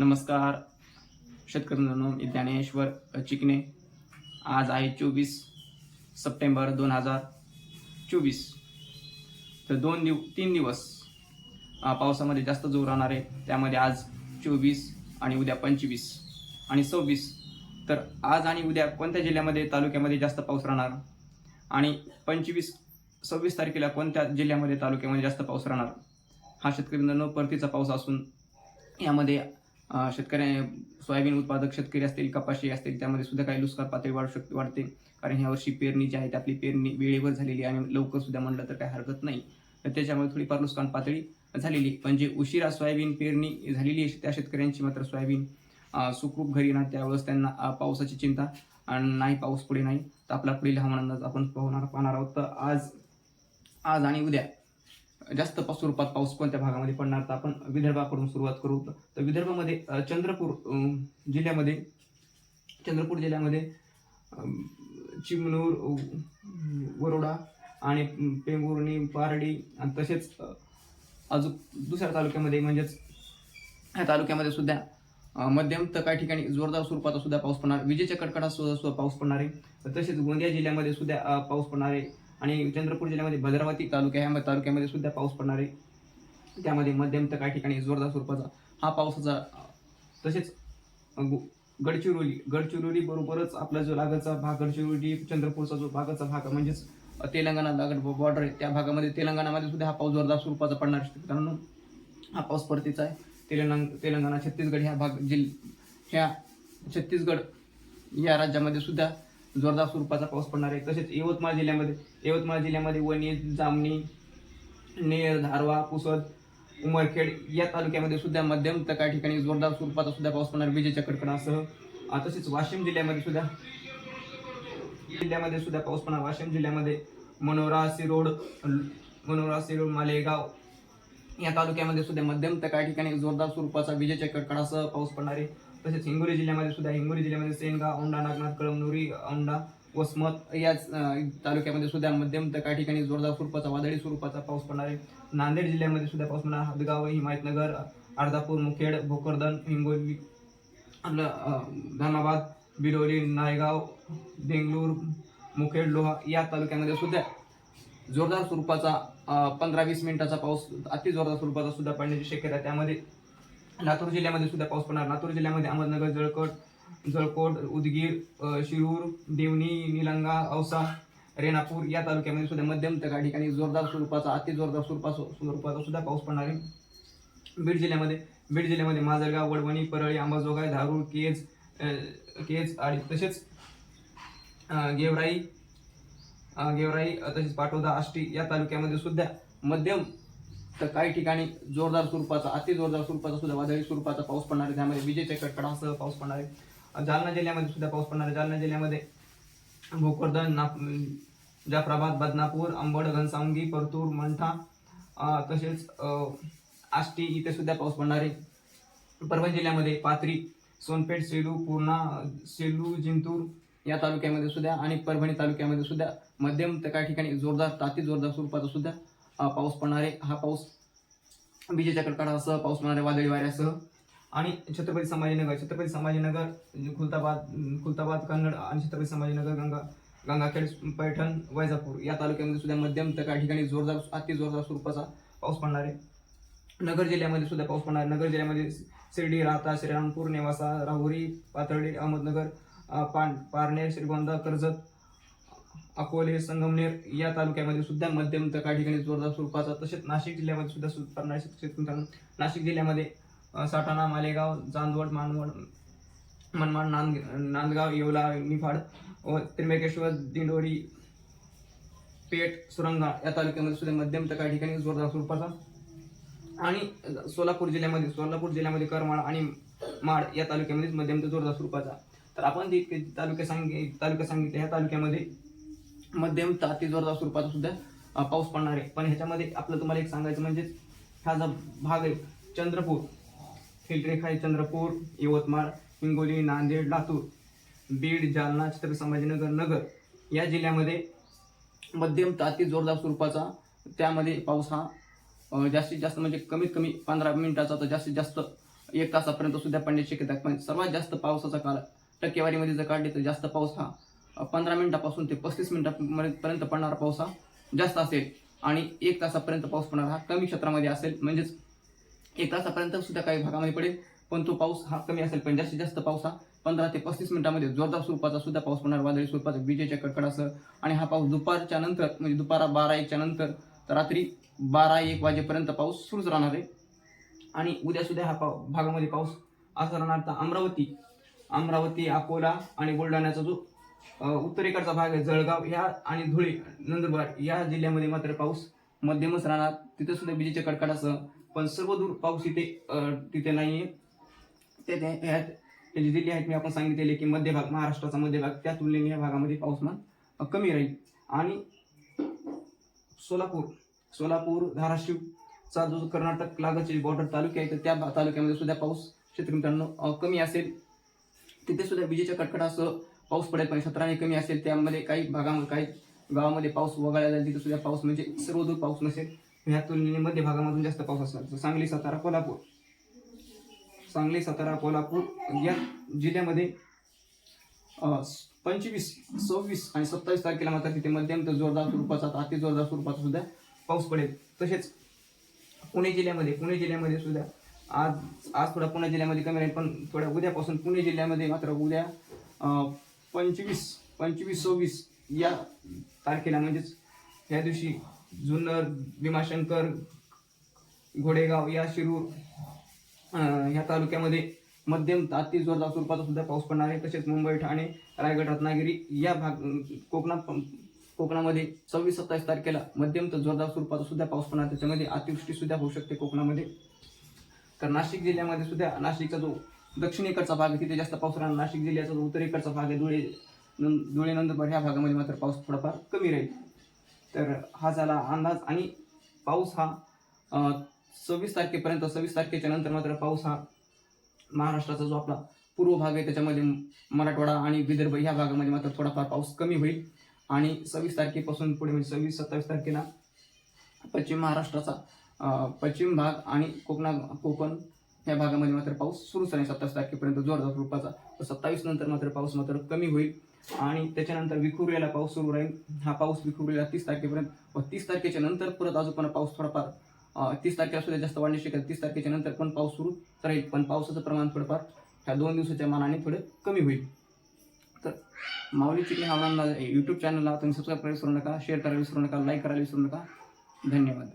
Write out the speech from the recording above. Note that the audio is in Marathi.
नमस्कार. शेतकरी मी ज्ञानेश्वर चिकणे आज आहे चोवीस सप्टेंबर दोन हजार चोवीस. तर दोन दिव तीन दिवस पावसामध्ये जास्त जोर राहणार आहे. त्यामध्ये आज चोवीस आणि उद्या पंचवीस आणि सव्वीस. तर आज आणि उद्या कोणत्या जिल्ह्यामध्ये तालुक्यामध्ये जास्त पाऊस राहणार? आणि पंचवीस सव्वीस तारखेला कोणत्या जिल्ह्यामध्ये तालुक्यामध्ये जास्त पाऊस राहणार? हा शेतकरी मित्रांनो परतीचा पाऊस असून यामध्ये शेतकऱ्या सोयाबीन उत्पादक शेतकरी असतील कपाशी असतील त्यामध्ये सुद्धा काही नुकसान पातळी वाढू शकते वाढते. कारण ह्या वर्षी पेरणी जी आहे आपली पेरणी वेळेवर झालेली आहे आणि लवकर सुद्धा म्हणलं तर काही हरकत नाही. तर त्याच्यामुळे थोडीफार नुकसान पातळी झालेली. पण जे उशिरा सोयाबीन पेरणी झालेली आहे त्या शेतकऱ्यांची मात्र सोयाबीन सुखरूप घरी ना त्यावेळेस त्यांना पावसाची चिंता आणि नाही पाऊस पुढे नाही तर आपला पुढील हवामान अंदाज आपण पाहणार पाहणार आहोत. तर आज आज आणि उद्या जास्त स्वरूपात पाऊस कोणत्या भागामध्ये पडणार? तर आपण विदर्भाकडून सुरुवात करू. तर विदर्भामध्ये चंद्रपूर जिल्ह्यामध्ये चंद्रपूर जिल्ह्यामध्ये चिमलूर वरोडा आणि पेंगुर्णी पारडी आणि तसेच अजून दुसऱ्या तालुक्यामध्ये म्हणजेच ह्या तालुक्यामध्ये सुद्धा मध्यम तर काही ठिकाणी जोरदार स्वरूपात सुद्धा पाऊस पडणार. विजेच्या कडकडात सुद्धा सुद्धा पाऊस पडणार आहे. तसेच गोंदिया जिल्ह्यामध्ये सुद्धा पाऊस पडणार आहे. आणि चंद्रपूर जिल्ह्यामध्ये भद्रावती तालुक्या ह्या तालुक्यामध्ये सुद्धा पाऊस पडणार आहे. त्यामध्ये मध्यम तर काही ठिकाणी जोरदार स्वरूपाचा हा पावसाचा तसेच गडचिरोली गडचिरोली बरोबरच आपला जो लागतचा भाग गडचिरोली चंद्रपूरचा जो भागाचा भाग आहे, म्हणजेच तेलंगणा लागत बॉर्डर आहे त्या भागामध्ये तेलंगणामध्ये सुद्धा हा पाऊस जोरदार स्वरूपाचा पडणार कारण हा पाऊस परतीचा आहे. तेलंगण तेलंगणा छत्तीसगड ह्या भाग जिल ह्या छत्तीसगड या राज्यामध्ये सुद्धा जोरदार स्वरूपाचा पाऊस पडणार आहे. तसेच यवतमाळ जिल्ह्यामध्ये यवतमाळ जिल्ह्यामध्ये वणी जामणी नेर धारवा पुसद उमरखेड या तालुक्यामध्ये सुद्धा मध्यम तर काही ठिकाणी जोरदार स्वरूपाचा सुद्धा पाऊस पडणार विजेच्या कडकडासह तसेच वाशिम जिल्ह्यामध्ये सुद्धा जिल्ह्यामध्ये सुद्धा पाऊस पडणार. वाशिम जिल्ह्यामध्ये मनोरा सिरोड मनोरा सिरोड मालेगाव या तालुक्यामध्ये सुद्धा मध्यम तर काही ठिकाणी जोरदार स्वरूपाचा विजेच्या कडकडासह पाऊस पडणार आहे. तसेच हिंगोली जिल्ह्यामध्ये सुद्धा हिंगोली जिल्ह्यामध्ये सेनगाव औंढा नागनाथ कळमनुरी औंढा वसमत या तालुक्यामध्ये सुद्धा मध्यम तर काही ठिकाणी जोरदार स्वरूपाचा वादळी स्वरूपाचा पाऊस पडणार आहे. नांदेड जिल्ह्यामध्ये सुद्धा पाऊस पडणार. हदगाव हिमायतनगर अर्धापूर मुखेड भोकरदन हिंगोली आपलं धनाबाद धर्माबाद नायगाव देंगलूर मुखेड लोहा या तालुक्यामध्ये सुद्धा जोरदार स्वरूपाचा पंधरा वीस मिनिटाचा पाऊस अति जोरदार स्वरूपाचा सुद्धा पडण्याची शक्यता त्यामध्ये लातूर जिल्ह्यामध्ये सुद्धा पाऊस पडणार. लातूर जिल्ह्यामध्ये अहमदनगर जळकोट जळकोट उदगीर शिरूर देवणी निलंगा औसा रेणापूर या तालुक्यामध्ये सुद्धा मध्यम तर काही ठिकाणी जोरदार स्वरूपाचा अति जोरदार स्वरूपा स्वरूपाचा सुद्धा पाऊस पडणार आहे. बीड जिल्ह्यामध्ये बीड जिल्ह्यामध्ये माजलगाव वडवणी परळी अंबाजोगाई धारूर केज केज आणि तसेच गेवराई गेवराई तसेच पाटोदा आष्टी या तालुक्यामध्ये सुद्धा मध्यम तर काही ठिकाणी जोरदार स्वरूपाचा अति जोरदार स्वरूपाचा सुद्धा वादळी स्वरूपाचा पाऊस पडणार आहे. त्यामध्ये विजेच्या कडकडासह पाऊस पडणार आहे. जालना जिल्ह्यामध्ये सुद्धा पाऊस पडणार आहे. जालना जिल्ह्यामध्ये भोकरदन नाप जाफराबाद बदनापूर अंबड घनसावंगी परतूर मंठा तसेच आष्टी इथे सुद्धा पाऊस पडणार आहे. परभणी जिल्ह्यामध्ये पाथरी सोनपेठ सेलू पूर्णा सेलू जिंतूर या तालुक्यामध्ये सुद्धा आणि परभणी तालुक्यामध्ये सुद्धा मध्यम तर काही ठिकाणी जोरदार ताती जोरदार स्वरूपाचा सुद्धा पाऊस पडणार आहे. हा पाऊस विजेच्या कडकडासह पाऊस पडणारे वादळी वाऱ्यासह. आणि छत्रपती संभाजीनगर छत्रपती संभाजीनगर म्हणजे खुलताबाद खुलताबाद कन्नड आणि छत्रपती संभाजीनगर गंगा गंगाखेड पैठण वैजापूर या तालुक्यामध्ये सुद्धा मध्यम तर काही ठिकाणी जोरदार अति जोरदार स्वरूपाचा पाऊस पडणार आहे. नगर जिल्ह्यामध्ये सुद्धा पाऊस पडणार नगर जिल्ह्यामध्ये शिर्डी राहता श्रीरामपूर नेवासा राहुरी पाथर्डी अहमदनगर पान पारनेर श्रीगोंदा कर्जत अकोले संगमनेर या तालुक्यामध्ये सुद्धा मध्यम तर काही ठिकाणी जोरदार स्वरूपाचा तसेच नाशिक जिल्ह्यामध्ये सुद्धा सुधारणा मित्रांनो, नाशिक जिल्ह्यामध्ये साठाणा मालेगाव चांदवड मानवड मनमाड नांद नांदगाव येवला निफाड व त्र्यंबकेश्वर दिंडोरी पेठ सुरंगा या तालुक्यामध्ये सुद्धा मध्यम तर काही ठिकाणी जोरदार स्वरूपाचा. आणि सोलापूर जिल्ह्यामध्ये सोलापूर जिल्ह्यामध्ये करमाळ आणि माड या तालुक्यामध्ये मध्यम ते जोरदार स्वरूपाचा. तर आपण जे तालुके सांगितले तालुके सांगितले ह्या तालुक्यामध्ये मध्यम ते जोरदार स्वरूपाचा सुद्धा पाऊस पडणार आहे. पण ह्याच्यामध्ये आपलं तुम्हाला एक सांगायचं म्हणजे हा जो भाग आहे चंद्रपूर. हिलरेखा आहे चंद्रपूर यवतमाळ हिंगोली नांदेड लातूर बीड जालना छत्रपती संभाजीनगर नगर या जिल्ह्यामध्ये मध्यम तर जोरदार स्वरूपाचा त्यामध्ये पाऊस हा जास्तीत जास्त म्हणजे कमीत कमी पंधरा मिनिटाचा तर जास्तीत जास्त एक तासापर्यंत सुद्धा पडण्याची शक्यता पण सर्वात जास्त पावसाचा काळ टक्केवारीमध्ये जर काढले तर जास्त पाऊस हा पंधरा मिनिटापासून ते पस्तीस मिनिटापर्यंत पडणारा पाऊस हा जास्त असेल आणि एक तासापर्यंत पाऊस पडणार हा कमी क्षेत्रामध्ये असेल. म्हणजेच एक तासापर्यंत सुद्धा काही भागामध्ये पडेल पण तो पाऊस हा कमी असेल. पण जास्तीत जास्त पाऊस हा पंधरा ते पस्तीस मिनिटामध्ये जोरदार स्वरूपाचा सुद्धा पाऊस पडणार. वादळी स्वरूपाचा विजेच्या कडकडासह. आणि हा पाऊस दुपारच्या नंतर म्हणजे दुपारा बारा एकच्या नंतर रात्री बारा एक वाजेपर्यंत पाऊस सुरूच राहणार आहे. आणि उद्या सुद्धा हा पाव भागामध्ये पाऊस असा राहणार. तर अमरावती अमरावती अकोला आणि बुलढाण्याचा जो उत्तरेकडचा भाग आहे जळगाव. ह्या आणि धुळे नंदुरबार या जिल्ह्यामध्ये मात्र पाऊस मध्यमच राहणार. तिथे सुद्धा विजेच्या कडकडासह पण सर्व दूर पाऊस इथे तिथे नाही ते ते- जिल्हे आहेत मी आपण सांगितलेले की मध्य भाग महाराष्ट्राचा मध्य भाग त्या तुलनेने या भागामध्ये पाऊसमान कमी राहील. आणि सोलापूर सोलापूर धाराशिवचा जो कर्नाटक लागतचे बॉर्डर तालुके आहे तर त्या तालुक्यामध्ये सुद्धा पाऊस क्षेत्र मित्रांनो कमी असेल. तिथे सुद्धा विजेच्या कडकडासह पाऊस पडेल पण सतराने कमी असेल त्यामध्ये काही भागामध्ये काही गावामध्ये पाऊस वगळला जाईल तिथे सुद्धा पाऊस म्हणजे सर्व दूर पाऊस नसेल. ह्या तुलनेने मध्य भागामधून जास्त पाऊस असणार. सांगली सातारा कोल्हापूर. सांगली सातारा कोल्हापूर या जिल्ह्यामध्ये पंचवीस सव्वीस आणि सत्तावीस तारखेला मात्र तिथे मध्यम तर जोरदार स्वरूपाचा अति जोरदार स्वरूपाचा सुद्धा पाऊस पडेल. तसेच पुणे जिल्ह्यामध्ये पुणे जिल्ह्यामध्ये सुद्धा आज आज थोडा पुणे जिल्ह्यामध्ये कमी राहील पण थोड्या उद्यापासून पुणे जिल्ह्यामध्ये मात्र उद्या पंचवीस पंचवीस सव्वीस या तारखेला म्हणजेच या दिवशी जुन्नर भीमाशंकर घोडेगाव या शिरूर ह्या तालुक्यामध्ये मध्यम अति जोरदार स्वरूपाचा सुद्धा पाऊस पडणार आहे. तसेच मुंबई ठाणे रायगड रत्नागिरी या भाग कोकणात कोकणामध्ये सव्वीस सत्तावीस तारखेला मध्यम तर जोरदार स्वरूपाचा सुद्धा पाऊस पडणार. त्याच्यामध्ये अतिवृष्टी सुद्धा होऊ शकते कोकणामध्ये. तर नाशिक जिल्ह्यामध्ये सुद्धा नाशिकचा जो दक्षिणेकडचा भाग आहे तिथे जास्त पाऊस राहणार नाशिक जिल्ह्याचा उत्तरेकडचा भाग आहे धुळे नं- धुळे नंदुरबार ह्या भागामध्ये मात्र पाऊस थोडाफार कमी राहील. तर हा झाला अंदाज आणि पाऊस हा सव्वीस तारखेपर्यंत सव्वीस तारखेच्या नंतर मात्र पाऊस हा महाराष्ट्राचा जो आपला पूर्व भाग आहे त्याच्यामध्ये मराठवाडा आणि विदर्भ ह्या भागामध्ये मात्र थोडाफार पाऊस कमी होईल. आणि सव्वीस तारखेपासून पुढे म्हणजे सव्वीस सत्तावीस तारखेला पश्चिम महाराष्ट्राचा पश्चिम भाग आणि कोकणा कोकण या भागामध्ये मात्र पाऊस सुरूच राहील सत्तावीस तारखेपर्यंत जोरदार रूपाचा तर सत्तावीस नंतर मात्र पाऊस मात्र कमी होईल. आणि त्याच्यानंतर विखुरलेला पाऊस सुरू राहील. हा पाऊस विखुरलेला तीस तारखेपर्यंत व तीस तारखेच्या नंतर परत अजून पण पाऊस थोडाफार तीस तारखेला सुद्धा जास्त वाढण्याची शक्यता तीस तारखेच्या नंतर पण पाऊस सुरू राहील. पण पावसाचं प्रमाण थोडंफार ह्या दोन दिवसाच्या मानाने थोडं कमी होईल. तर माऊली चिकली हवामान यूट्यूब चॅनलला तुम्ही सबस्क्राईब करायला विसरू नका शेअर करायला विसरू नका लाईक करायला विसरू नका. धन्यवाद.